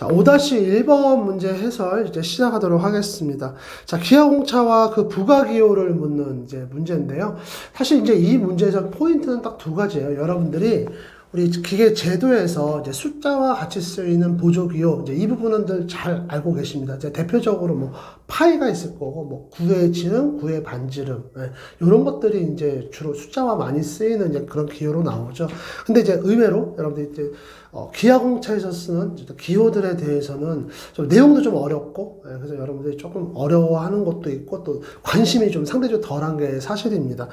자, 5-1번 문제 해설 이제 시작하도록 하겠습니다. 자, 기하공차와 그 부가기호를 묻는 이제 문제인데요. 사실 이제 이 문제에서 포인트는 딱 두 가지예요. 여러분들이 우리 기계 제도에서 이제 숫자와 같이 쓰이는 보조기호 이제 이 부분은들 잘 알고 계십니다. 이제 대표적으로 뭐 파이가 있을 거고 뭐 구의 지름, 구의 반지름 예, 이런 것들이 이제 주로 숫자와 많이 쓰이는 이제 그런 기호로 나오죠. 근데 이제 의외로 여러분들 이제 어, 기하공차에서 쓰는 기호들에 대해서는 좀 내용도 좀 어렵고 예, 그래서 여러분들이 조금 어려워하는 것도 있고 또 관심이 좀 상대적으로 덜한 게 사실입니다.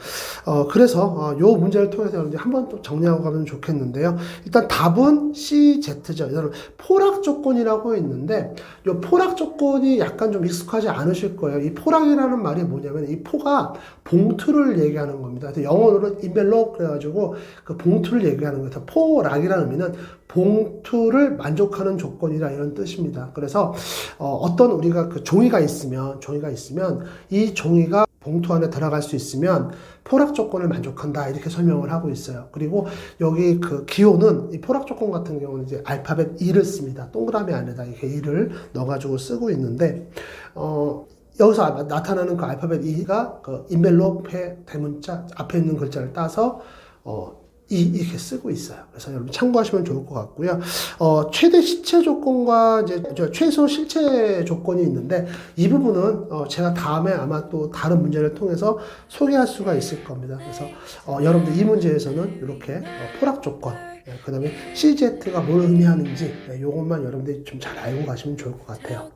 어, 그래서 어, 요 문제를 통해서 여러분들이 한번 또 정리하고 가면 좋겠는데 요. 일단 답은 CZ죠. 여러분 포락 조건이라고 있는데 요 포락 조건이 약간 좀 익숙하지 않으실 거예요. 이 포락이라는 말이 뭐냐면 이 포가 봉투를 얘기하는 겁니다. 그래서 영어로는 인벨롭 그래가지고 그 봉투를 얘기하는 거예요. 포락이라는 의미는 봉투를 만족하는 조건이라 이런 뜻입니다. 그래서 어, 떤 우리가 그 종이가 있으면 종이가 있으면 이 종이가 봉투 안에 들어갈 수 있으면 포락 조건을 만족한다 이렇게 설명을 하고 있어요. 그리고 여기 그 기호는 이 포락 조건 같은 경우는 이제 알파벳 2를 씁니다. 동그라미 안에다 이렇게 2를 넣어가지고 쓰고 있는데 어, 여기서 아- 나타나는 그 알파벳 2가 그 인벨롭의 대문자 앞에 있는 글자를 따서 어, 이, 이렇게 쓰고 있어요. 그래서 여러분 참고하시면 좋을 것 같고요. 어, 최대 시체 조건과 이제 저 최소 실체 조건이 있는데 이 부분은 어, 제가 다음에 아마 또 다른 문제를 통해서 소개할 수가 있을 겁니다. 그래서 어, 여러분들 이 문제에서는 이렇게 어, 포락 조건, 그 다음에 CZ가 뭘 의미하는지 예, 이것만 여러분들이 좀 잘 알고 가시면 좋을 것 같아요.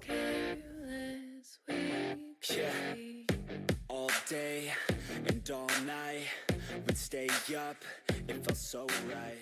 Yeah, would stay up, it felt so right.